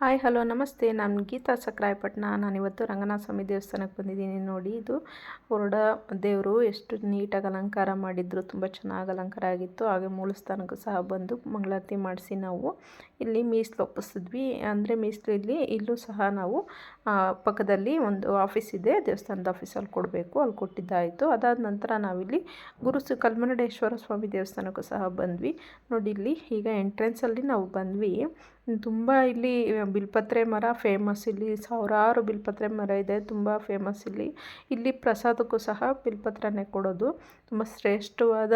Hi, hello, ನಮಸ್ತೆ. ನಾನು ಗೀತಾ ಸಕ್ರಾಯಪಟ್ಟಣ ನಾನಿವತ್ತು ರಂಗನಾಥ ಸ್ವಾಮಿ ದೇವಸ್ಥಾನಕ್ಕೆ ಬಂದಿದ್ದೀನಿ. ನೋಡಿ, ಇದು ಹೊರಡ ದೇವರು ಎಷ್ಟು ನೀಟಾಗಿ ಅಲಂಕಾರ ಮಾಡಿದ್ರು. ತುಂಬ ಚೆನ್ನಾಗಿ ಅಲಂಕಾರ ಆಗಿತ್ತು. ಹಾಗೆ ಮೂಲಸ್ಥಾನಕ್ಕೂ ಸಹ ಬಂದು ಮಂಗಳಾರತಿ ಮಾಡಿಸಿ ನಾವು ಇಲ್ಲಿ ಮೀಸಲು ಒಪ್ಪಿಸಿದ್ವಿ. ಅಂದರೆ ಮೀಸಲು ಇಲ್ಲಿ ಇಲ್ಲೂ ಸಹ ನಾವು ಪಕ್ಕದಲ್ಲಿ ಒಂದು ಆಫೀಸ್ ಇದೆ. ದೇವಸ್ಥಾನದ ಆಫೀಸಲ್ಲಿ ಕೊಡಬೇಕು. ಅಲ್ಲಿ ಕೊಟ್ಟಿದ್ದಾಯಿತು. ಅದಾದ ನಂತರ ನಾವಿಲ್ಲಿ ಗುರು ಕಲ್ಮನಡೇಶ್ವರ ಸ್ವಾಮಿ ದೇವಸ್ಥಾನಕ್ಕೂ ಸಹ ಬಂದ್ವಿ. ನೋಡಿ, ಇಲ್ಲಿ ಈಗ ಎಂಟ್ರೆನ್ಸಲ್ಲಿ ನಾವು ಬಂದ್ವಿ. ತುಂಬ ಇಲ್ಲಿ ಬಿಲ್ಪತ್ರೆ ಮರ ಫೇಮಸ್ ಇಲ್ಲಿ. ಸಾವಿರಾರು ಬಿಲ್ಪತ್ರೆ ಮರ ಇದೆ, ತುಂಬ ಫೇಮಸ್ ಇಲ್ಲಿ. ಇಲ್ಲಿ ಪ್ರಸಾದಕ್ಕೂ ಸಹ ಬಿಲ್ಪತ್ರನೇ ಕೊಡೋದು. ತುಂಬ ಶ್ರೇಷ್ಠವಾದ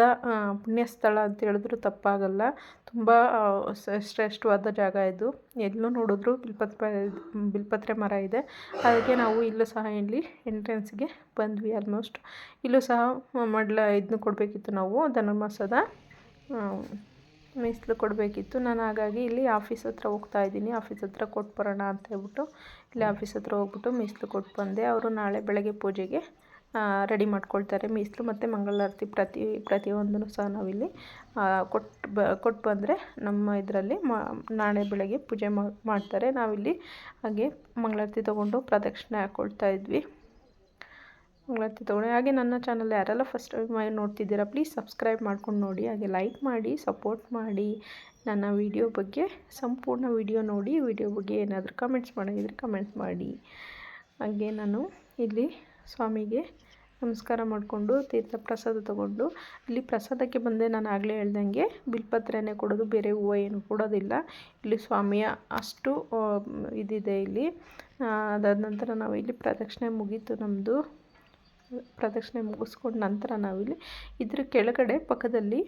ಪುಣ್ಯಸ್ಥಳ ಅಂತ ಹೇಳಿದ್ರು ತಪ್ಪಾಗಲ್ಲ. ತುಂಬ ಶ್ರೇಷ್ಠವಾದ ಜಾಗ ಇದು. ಎಲ್ಲೂ ನೋಡಿದ್ರು ಬಿಲ್ಪತ್ರೆ ಬಿಲ್ಪತ್ರೆ ಮರ ಇದೆ. ಅದಕ್ಕೆ ನಾವು ಇಲ್ಲೂ ಸಹ ಇಲ್ಲಿ ಎಂಟ್ರೆನ್ಸ್ಗೆ ಬಂದ್ವಿ ಆಲ್ಮೋಸ್ಟ್ ಇಲ್ಲೂ ಸಹ ಮಡ್ಲ ಇದನ್ನು ಕೊಡಬೇಕಿತ್ತು ನಾವು, ಧನುರ್ಮಾಸದ ಮೀಸಲು ಕೊಡಬೇಕಿತ್ತು. ನಾನು ಹಾಗಾಗಿ ಇಲ್ಲಿ ಆಫೀಸ್ ಹತ್ರ ಹೋಗ್ತಾ ಇದ್ದೀನಿ. ಆಫೀಸ್ ಹತ್ರ ಕೊಟ್ಟು ಬರೋಣ ಅಂತ ಹೇಳ್ಬಿಟ್ಟು ಇಲ್ಲಿ ಆಫೀಸ್ ಹತ್ರ ಹೋಗ್ಬಿಟ್ಟು ಮೀಸಲು ಕೊಟ್ಟು ಬಂದೆ. ಅವರು ನಾಳೆ ಬೆಳಗ್ಗೆ ಪೂಜೆಗೆ ರೆಡಿ ಮಾಡ್ಕೊಳ್ತಾರೆ. ಮೀಸಲು ಮತ್ತು ಮಂಗಳಾರತಿ ಪ್ರತಿ, ಪ್ರತಿಯೊಂದನ್ನು ಸಹ ನಾವಿಲ್ಲಿ ಕೊಟ್ಟು ಬ ಕೊಟ್ಟು ಬಂದರೆ ನಮ್ಮ ಇದರಲ್ಲಿ ನಾಳೆ ಬೆಳಗ್ಗೆ ಪೂಜೆ ಮಾಡ್ತಾರೆ. ನಾವಿಲ್ಲಿ ಹಾಗೆ ಮಂಗಳಾರತಿ ತೊಗೊಂಡು ಪ್ರದಕ್ಷಿಣೆ ಹಾಕ್ಕೊಳ್ತಾ ಇದ್ವಿ. ತೊಗೊಂಡು ಹಾಗೆ ನನ್ನ ಚಾನಲ್ ಯಾರೆಲ್ಲ ಫಸ್ಟ್ ಟೈಮ್ ನೋಡ್ತಿದ್ದೀರಾ ಪ್ಲೀಸ್ ಸಬ್ಸ್ಕ್ರೈಬ್ ಮಾಡ್ಕೊಂಡು ನೋಡಿ, ಹಾಗೆ ಲೈಕ್ ಮಾಡಿ ಸಪೋರ್ಟ್ ಮಾಡಿ. ನನ್ನ ವಿಡಿಯೋ ಬಗ್ಗೆ, ಸಂಪೂರ್ಣ ವಿಡಿಯೋ ನೋಡಿ ವಿಡಿಯೋ ಬಗ್ಗೆ ಏನಾದರೂ ಕಮೆಂಟ್ಸ್ ಮಾಡೋದಿದ್ರೆ ಕಮೆಂಟ್ಸ್ ಮಾಡಿ. ಹಾಗೆ ನಾನು ಇಲ್ಲಿ ಸ್ವಾಮಿಗೆ ನಮಸ್ಕಾರ ಮಾಡಿಕೊಂಡು, ತೀರ್ಥ ಪ್ರಸಾದ ತಗೊಂಡು, ಇಲ್ಲಿ ಪ್ರಸಾದಕ್ಕೆ ಬಂದೆ ನಾನು ಆಗಲೇ ಹೇಳ್ದಂಗೆ ಬಿಲ್ಪತ್ರೆನೇ ಕೊಡೋದು, ಬೇರೆ ಹೂವು ಏನು ಕೊಡೋದಿಲ್ಲ. ಇಲ್ಲಿ ಸ್ವಾಮಿಯ ಅಷ್ಟು ಇದಿದೆ ಇಲ್ಲಿ. ಅದಾದ ನಂತರ ನಾವು ಇಲ್ಲಿ ಪ್ರದಕ್ಷಿಣೆ ಮುಗೀತು ನಮ್ಮದು ಪ್ರದಕ್ಷಿಣೆ ಮುಗಿಸ್ಕೊಂಡು ನಂತರ ನಾವಿಲ್ಲಿ ಇದ್ರ ಕೆಳಗಡೆ ಪಕ್ಕದಲ್ಲಿ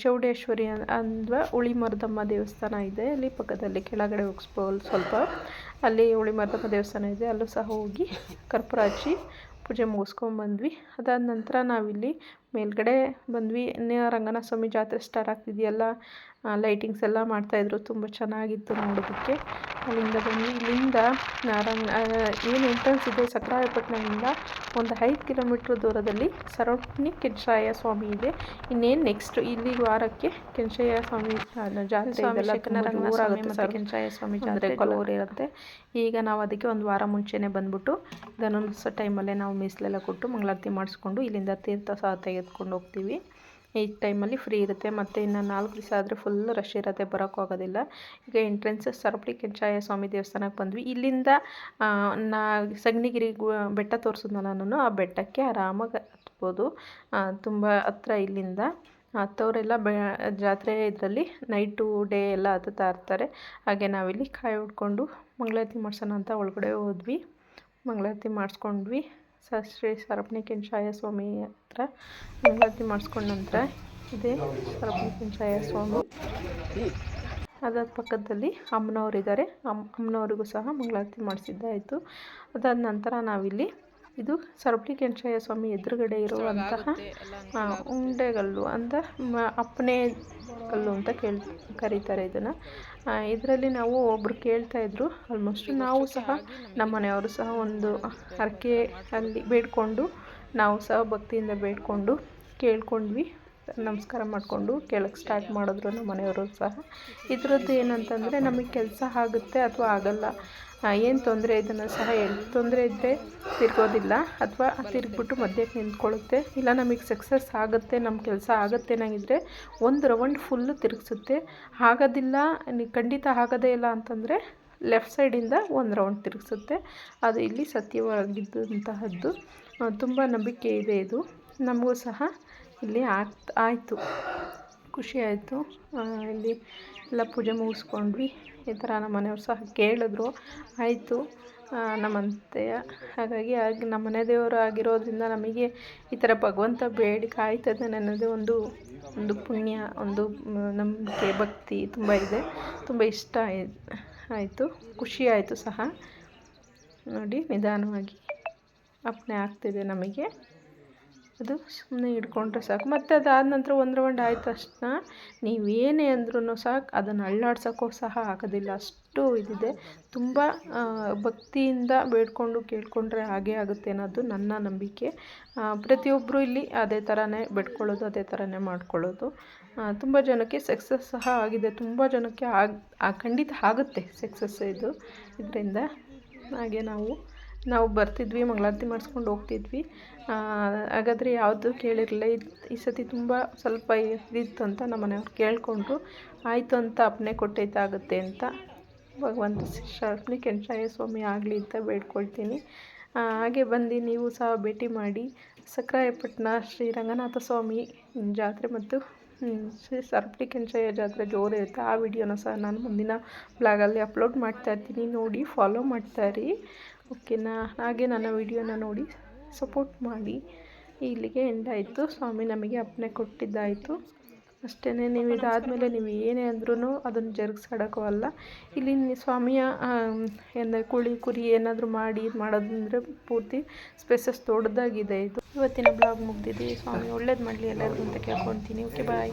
ಚೌಡೇಶ್ವರಿ ಅಂದ್ರ ಉಳಿ ಮರದಮ್ಮ ದೇವಸ್ಥಾನ ಇದೆ. ಅಲ್ಲಿ ಪಕ್ಕದಲ್ಲಿ ಕೆಳಗಡೆ ಹೋಗಿಸ್ಬೋದು ಸ್ವಲ್ಪ. ಅಲ್ಲಿ ಉಳಿ ಮಾರ್ದಮ್ಮ ದೇವಸ್ಥಾನ ಇದೆ. ಅಲ್ಲೂ ಸಹ ಹೋಗಿ ಕರ್ಪೂರ ಹಚ್ಚಿ ಪೂಜೆ ಮುಗಿಸ್ಕೊಂಬಂದ್ವಿ ಅದಾದ ನಂತರ ನಾವಿಲ್ಲಿ ಮೇಲ್ಗಡೆ ಬಂದ್ವಿ. ಇನ್ನು ರಂಗನಾಥ ಸ್ವಾಮಿ ಜಾತ್ರೆ ಸ್ಟಾರ್ಟ್ ಆಗ್ತಿದೆಯಲ್ಲ ಲೈಟಿಂಗ್ಸ್ ಎಲ್ಲ ಮಾಡ್ತಾಯಿದ್ರು ತುಂಬ ಚೆನ್ನಾಗಿತ್ತು ನೋಡೋದಕ್ಕೆ. ಅಲ್ಲಿಂದ ಬಂದ್ವಿ. ಇಲ್ಲಿಂದ ರಂಗ ಏನು ಎಂಟ್ರೆನ್ಸ್ ಇದೆ ಸಕ್ರಾಯಪಟ್ಟಣದಿಂದ ಒಂದು ಐದು ಕಿಲೋಮೀಟ್ರ್ ದೂರದಲ್ಲಿ ಸರೌಂಡಿ ಕೆಂಚಾಯ ಸ್ವಾಮಿ ಇದೆ. ಇನ್ನೇನು ನೆಕ್ಸ್ಟ್ ಇಲ್ಲಿ ವಾರಕ್ಕೆ ಕೆಂಚಯ್ಯ ಸ್ವಾಮಿ ಜಾತ್ರೆ ಇದೆಲ್ಲ ಕೆಂಚಾಯ ಸ್ವಾಮಿ ಜಾತ್ರೆ ಕೊಲೂರು ಇರುತ್ತೆ. ಈಗ ನಾವು ಅದಕ್ಕೆ ಒಂದು ವಾರ ಮುಂಚೆನೇ ಬಂದ್ಬಿಟ್ಟು ಧನುರ್ಮಾಸ ಟೈಮಲ್ಲೇ ನಾವು ಮೀಸಲೆಲ್ಲ ಕೊಟ್ಟು ಮಂಗಳಾರತಿ ಮಾಡಿಸ್ಕೊಂಡು ಇಲ್ಲಿಂದ ತೀರ್ಥ ಸಹ ತೆಗೆದುಕೊಂಡು ಹೋಗ್ತೀವಿ. ಈ ಟೈಮಲ್ಲಿ ಫ್ರೀ ಇರುತ್ತೆ. ಮತ್ತು ಇನ್ನು ನಾಲ್ಕು ದಿವಸ ಆದರೆ ಫುಲ್ ರಶ್ ಇರುತ್ತೆ, ಬರೋಕ್ಕೂ ಆಗೋದಿಲ್ಲ. ಈಗ ಎಂಟ್ರೆನ್ಸ್ ಸರಪಳಿ ಕೆಂಚಾಯ ಸ್ವಾಮಿ ದೇವಸ್ಥಾನಕ್ಕೆ ಬಂದ್ವಿ. ಇಲ್ಲಿಂದ ನಾ ಸಗಣಿಗಿರಿ ಬೆಟ್ಟ ತೋರಿಸಿದ್ನಲ್ಲ ನಾನು, ಆ ಬೆಟ್ಟಕ್ಕೆ ಆರಾಮಾಗಿ ಹತ್ಬೋದು. ತುಂಬ ಹತ್ರ ಇಲ್ಲಿಂದ. ಹತ್ತವರೆಲ್ಲ ಬೆ, ಜಾತ್ರೆ ಇದರಲ್ಲಿ ನೈಟು ಡೇ ಎಲ್ಲ ಹತ್ತುತ್ತಾ ಇರ್ತಾರೆ. ಹಾಗೆ ನಾವಿಲ್ಲಿ ಕಾಯಿ ಹುಡ್ಕೊಂಡು ಮಂಗಳಾರತಿ ಮಾಡ್ಸೋಣ ಅಂತ ಒಳಗಡೆ ಹೋದ್ವಿ. ಮಂಗಳಾರತಿ ಮಾಡಿಸ್ಕೊಂಡ್ವಿ. ಶ್ರೀ ಸರಪಣಿ ಕೆಂಚಾಯ ಸ್ವಾಮಿ ಹತ್ರ ಮಂಗಳಾರತಿ ಮಾಡಿಸ್ಕೊಂಡ ನಂತರ ಇದೇ ಕೆಂಚಾಯ ಸ್ವಾಮಿ. ಅದರ ಪಕ್ಕದಲ್ಲಿ ಅಮ್ಮನವರಿದ್ದಾರೆ. ಅಮ್ಮ ಅಮ್ಮನವರಿಗೂ ಸಹ ಮಂಗಳಾರತಿ ಮಾಡಿಸಿದ್ದಾಯಿತು. ಅದಾದ ನಂತರ ನಾವಿಲ್ಲಿ ಇದು ಕೆಂಚಾಯ ಸ್ವಾಮಿ ಎದುರುಗಡೆ ಇರುವಂತಹ ಉಂಡೆಗಲ್ಲು ಅಂತ ಅಪ್ಪನೇ ಕಲ್ಲು ಅಂತ ಕೇಳ್ ಕರೀತಾರೆ ಇದನ್ನು. ಇದರಲ್ಲಿ ನಾವು ಒಬ್ರು ಕೇಳ್ತಾ ಇದ್ರು ಆಲ್ಮೋಸ್ಟ್ ನಾವು ಸಹ ನಮ್ಮ ಮನೆಯವರು ಸಹ ಒಂದು ಹರಕೆ ಅಲ್ಲಿ ಬೇಡಿಕೊಂಡು ನಾವು ಸಹ ಭಕ್ತಿಯಿಂದ ಬೇಡಿಕೊಂಡು ಕೇಳ್ಕೊಂಡ್ವಿ. ನಮಸ್ಕಾರ ಮಾಡಿಕೊಂಡು ಕೇಳಕ್ಕೆ ಸ್ಟಾರ್ಟ್ ಮಾಡಿದ್ರು ನಮ್ಮ ಮನೆಯವರು ಸಹ. ಇದರದ್ದು ಏನಂತಂದರೆ ನಮಗೆ ಕೆಲಸ ಆಗುತ್ತೆ ಅಥವಾ ಆಗಲ್ಲ. ಏನು ತೊಂದರೆ ಇದನ್ನು ಸಹ ಎಲ್ಲಿ ತೊಂದರೆ ಇದ್ದರೆ ತಿರ್ಗೋದಿಲ್ಲ ಅಥವಾ ತಿರುಗ್ಬಿಟ್ಟು ಮಧ್ಯಕ್ಕೆ ನಿಂತ್ಕೊಳ್ಳುತ್ತೆ. ಇಲ್ಲ ನಮಗೆ ಸಕ್ಸಸ್ ಆಗುತ್ತೆ ನಮ್ಮ ಕೆಲಸ ಆಗುತ್ತೆ ಅನ್ನಂಗಿದ್ರೆ ಒಂದು ರೌಂಡ್ ಫುಲ್ಲು ತಿರುಗಿಸುತ್ತೆ. ಆಗೋದಿಲ್ಲ ಖಂಡಿತ ಆಗೋದೇ ಇಲ್ಲ ಅಂತಂದರೆ ಲೆಫ್ಟ್ ಸೈಡಿಂದ ಒಂದು ರೌಂಡ್ ತಿರುಗಿಸುತ್ತೆ. ಅದು ಇಲ್ಲಿ ಸತ್ಯವಾಗಿದ್ದಂತಹದ್ದು ತುಂಬ ನಂಬಿಕೆ ಇದೆ ಇದು. ನಮಗೂ ಸಹ ಇಲ್ಲಿ ಆಗ್ತಾ ಆಯಿತು. ಖುಷಿ ಆಯಿತು. ಇಲ್ಲಿ ಎಲ್ಲ ಪೂಜೆ ಮುಗಿಸ್ಕೊಂಡ್ವಿ. ಈ ಥರ ನಮ್ಮ ಮನೆಯವ್ರು ಸಹ ಕೇಳಿದ್ರು. ಆಯಿತು. ನಮ್ಮಂತೆಯ ಹಾಗಾಗಿ ಆಗಿ, ನಮ್ಮ ಮನೆ ದೇವರು ಆಗಿರೋದ್ರಿಂದ ನಮಗೆ ಈ ಥರ ಭಗವಂತ ಬೇಡಿಕೆ ಆಯ್ತದೆ ನನ್ನದೇ ಒಂದು ಒಂದು ಪುಣ್ಯ, ಒಂದು ನಂಬಿಕೆ, ಭಕ್ತಿ ತುಂಬ ಇದೆ. ತುಂಬ ಇಷ್ಟ ಆಯಿತು. ಖುಷಿ ಆಯಿತು ಸಹ. ನೋಡಿ, ನಿಧಾನವಾಗಿ ಅಪ್ಪಣೆ ಆಗ್ತಿದೆ ನಮಗೆ. ಅದು ಸುಮ್ಮನೆ ಹಿಡ್ಕೊಂಡ್ರೆ ಸಾಕು. ಮತ್ತು ಅದಾದ ನಂತರ ಒಂದು ರೌಂಡ್ ಆದ ತಕ್ಷಣ ನೀವೇನೇ ಅಂದ್ರೂ ಸಾಕು. ಅದನ್ನು ಅಳ್ಳಾಡ್ಸೋಕ್ಕೂ ಸಹ ಆಗೋದಿಲ್ಲ. ಅಷ್ಟು ಇದಿದೆ. ತುಂಬ ಭಕ್ತಿಯಿಂದ ಬೇಡ್ಕೊಂಡು ಕೇಳಿಕೊಂಡ್ರೆ ಹಾಗೇ ಆಗುತ್ತೆ ಅನ್ನೋದು ನನ್ನ ನಂಬಿಕೆ. ಪ್ರತಿಯೊಬ್ಬರು ಇಲ್ಲಿ ಅದೇ ಥರನೇ ಬೇಡ್ಕೊಳ್ಳೋದು, ಅದೇ ಥರನೇ ಮಾಡ್ಕೊಳ್ಳೋದು. ತುಂಬ ಜನಕ್ಕೆ ಸಕ್ಸಸ್ ಸಹ ಆಗಿದೆ. ತುಂಬ ಜನಕ್ಕೆ ಆಗ ಖಂಡಿತ ಆಗುತ್ತೆ ಸಕ್ಸಸ್ ಇದು. ಇದರಿಂದ ಹಾಗೆ ನಾವು ನಾವು ಬರ್ತಿದ್ವಿ, ಮಂಗಳಾರತಿ ಮಾಡಿಸ್ಕೊಂಡು ಹೋಗ್ತಿದ್ವಿ. ಹಾಗಾದರೆ ಯಾವುದು ಕೇಳಿರಲಿಲ್ಲ. ಇದು ಈ ಸತಿ ತುಂಬ ಸ್ವಲ್ಪ ಇದಿತ್ತು ಅಂತ ನಮ್ಮ ಮನೆಯವ್ರು ಕೇಳಿಕೊಂಡ್ರು. ಆಯಿತು ಅಂತ ಅಪ್ಪಣೆ ಕೊಟ್ಟೈತಾಗುತ್ತೆ ಅಂತ ಭಗವಂತ ಶಾರ್ಪ್ನಿ ಕೆಂಚಾಯ ಸ್ವಾಮಿ ಆಗಲಿ ಅಂತ ಬೇಡ್ಕೊಳ್ತೀನಿ. ಹಾಗೆ ಬಂದು ನೀವು ಸಹ ಭೇಟಿ ಮಾಡಿ ಸಕ್ರಾಯಪಟ್ಟಣ ಶ್ರೀ ರಂಗನಾಥ ಸ್ವಾಮಿ ಜಾತ್ರೆ ಮತ್ತು ಶ್ರೀ ಸರ್ಪಟಿ ಕೆಂಚಯ್ಯ ಜಾತ್ರೆ ಜೋರು ಇರುತ್ತೆ. ಆ ವಿಡಿಯೋನ ಸಹ ನಾನು ಮುಂದಿನ ಬ್ಲಾಗಲ್ಲಿ ಅಪ್ಲೋಡ್ ಮಾಡ್ತಾ ಇರ್ತೀನಿ. ನೋಡಿ ಫಾಲೋ ಮಾಡ್ತಾಯಿರಿ ಓಕೆನಾ ಹಾಗೆ ನನ್ನ ವಿಡಿಯೋನ ನೋಡಿ ಸಪೋರ್ಟ್ ಮಾಡಿ. ಇಲ್ಲಿಗೆ ಎಂಡ್ ಆಯಿತು. ಸ್ವಾಮಿ ನಮಗೆ ಅಪ್ಪನೆ ಕೊಟ್ಟಿದ್ದಾಯಿತು. ಅಷ್ಟೇ ನೀವು ಇದಾದಮೇಲೆ ನೀವು ಏನೇ ಅಂದ್ರೂ ಅದನ್ನು ಜರುಗಿಸಾಡೋಕ್ಕೂ ಅಲ್ಲ. ಇಲ್ಲಿ ಸ್ವಾಮಿಯ ಎಂದರೆ ಕುಳಿ, ಕುರಿ ಏನಾದರೂ ಮಾಡಿ, ಮಾಡೋದಂದರೆ ಪೂರ್ತಿ ಸ್ಪೆಸಸ್ ದೊಡ್ಡದಾಗಿದೆ ಇದು. ಇವತ್ತಿನ ಬ್ಲಾಗ್ ಮುಗ್ದಿದೆ. ಸ್ವಾಮಿ ಒಳ್ಳೇದು ಮಾಡಲಿ ಎಲ್ಲರಿಗೂ ಅಂತ ಕೇಳ್ಕೊತೀನಿ ಓಕೆ ಬಾಯ್